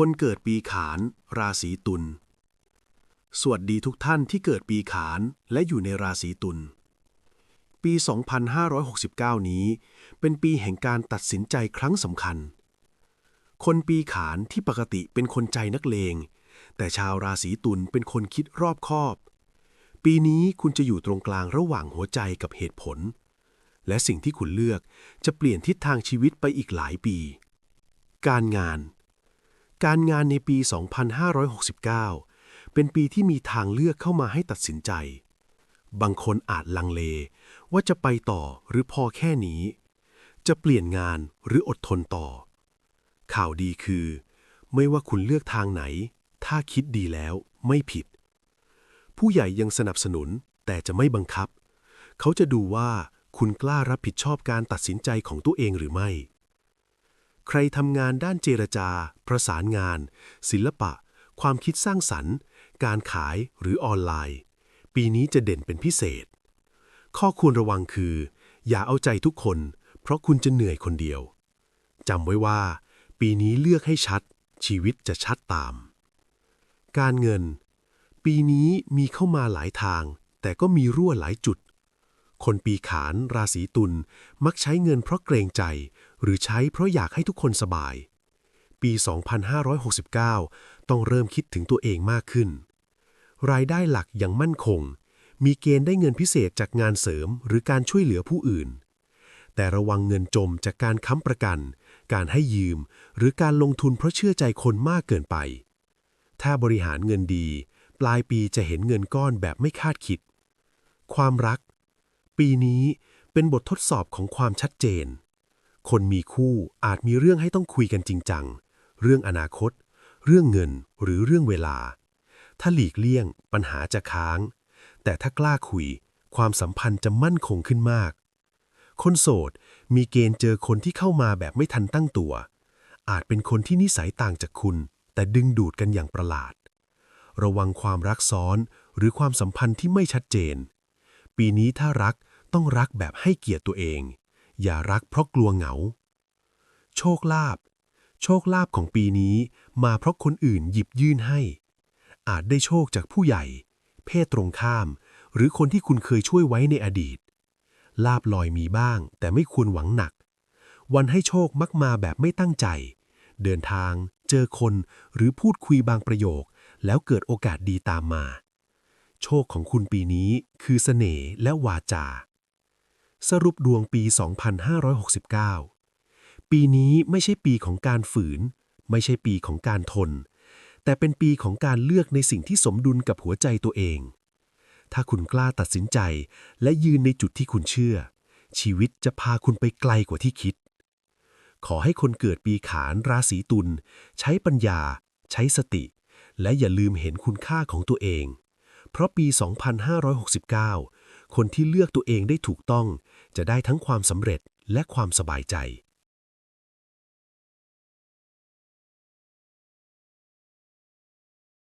คนเกิดปีขาน ราศีตุล สวัสดีทุกท่านที่เกิดปีขานและอยู่ในราศีตุล ปี 2569 นี้ เป็นปีแห่งการตัดสินใจครั้งสำคัญ คนปีขานที่ปกติเป็นคนใจนักเลง แต่ชาวราศีตุลเป็นคนคิดรอบคอบ ปีนี้คุณจะอยู่ตรงกลางระหว่างหัวใจกับเหตุผล และสิ่งที่คุณเลือกจะเปลี่ยนทิศทางชีวิตไปอีกหลายปี การงาน การงานในปี 2569 เป็นปีที่มีทางเลือกเข้ามาให้ตัดสินใจ บางคนอาจลังเล ว่าจะไปต่อหรือพอแค่นี้ จะเปลี่ยนงานหรืออดทนต่อ ข่าวดีคือ ไม่ว่าคุณเลือกทางไหน ถ้าคิดดีแล้วไม่ผิด ผู้ใหญ่ยังสนับสนุนแต่จะไม่บังคับ เขาจะดูว่าคุณกล้ารับผิดชอบการตัดสินใจของตัวเองหรือไม่ ใครทำงานด้านเจรจา ประสานงาน ศิลปะ ความคิดสร้างสรรค์ การขายหรือออนไลน์ ปีนี้จะเด่นเป็นพิเศษ ข้อควรระวังคือ อย่าเอาใจทุกคน เพราะคุณจะเหนื่อยคนเดียวจำไว้ว่า ปีนี้เลือกให้ชัด ชีวิตจะชัดตาม การเงิน ปีนี้มีเข้ามาหลายทาง แต่ก็มีรั่วหลายจุด คนปีขาน ราศีตุลมักใช้เงินเพราะเกรงใจ หรือใช้เพราะอยากให้ทุกคนสบาย ปี 2569 ต้องเริ่มคิดถึงตัวเองมากขึ้น รายได้หลักยังมั่นคง มีเกณฑ์ได้เงินพิเศษจากงานเสริมหรือการช่วยเหลือผู้อื่น แต่ระวังเงินจมจากการค้ำประกัน การให้ยืม หรือการลงทุนเพราะเชื่อใจคนมากเกินไป ถ้าบริหารเงินดี ปลายปีจะเห็นเงินก้อนแบบไม่คาดคิดความรัก ปีนี้เป็นบททดสอบของความชัดเจน คนมีคู่อาจมีเรื่องให้ต้องคุยกันจริงจัง เรื่องอนาคต เรื่องเงินหรือเรื่องเวลา ถ้าหลีกเลี่ยง ปัญหาจะค้าง แต่ถ้ากล้าคุย ความสัมพันธ์จะมั่นคงขึ้นมาก คนโสดมีเกณฑ์เจอคนที่เข้ามาแบบไม่ทันตั้งตัว อาจเป็นคนที่นิสัยต่างจากคุณ แต่ดึงดูดกันอย่างประหลาด ระวังความรักซ้อนหรือความสัมพันธ์ที่ไม่ชัดเจน ปีนี้ถ้ารัก ต้องรักแบบให้เกียรติตัวเอง อย่ารักเพราะกลัวเหงา โชคลาภโชคลาภของปีนี้มาเพราะคนอื่นหยิบยื่นให้ อาจได้โชคจากผู้ใหญ่ เพศตรงข้าม หรือคนที่คุณเคยช่วยไว้ในอดีต ลาบลอยมีบ้าง แต่ไม่ควรหวังหนัก วันให้โชคมักมาแบบไม่ตั้งใจ เดินทาง เจอคนหรือพูดคุยบางประโยค แล้วเกิดโอกาสดีตามมา โชคของคุณปีนี้คือเสน่ห์และวาจา สรุปดวงปี 2569 ปีนี้ไม่ใช่ปีของการฝืน ไม่ใช่ปีของการทน แต่เป็นปีของการเลือกในสิ่งที่สมดุลกับหัวใจตัวเอง ถ้าคุณกล้าตัดสินใจและยืนในจุดที่คุณเชื่อ ชีวิตจะพาคุณไปไกลกว่าที่คิด ขอให้คนเกิดปีขานราศีตุลใช้ปัญญา ใช้สติ และอย่าลืมเห็นคุณค่าของตัวเอง เพราะปี 2569 คนที่เลือกตัวเองได้ถูกต้อง จะได้ทั้งความสำเร็จและความสบายใจ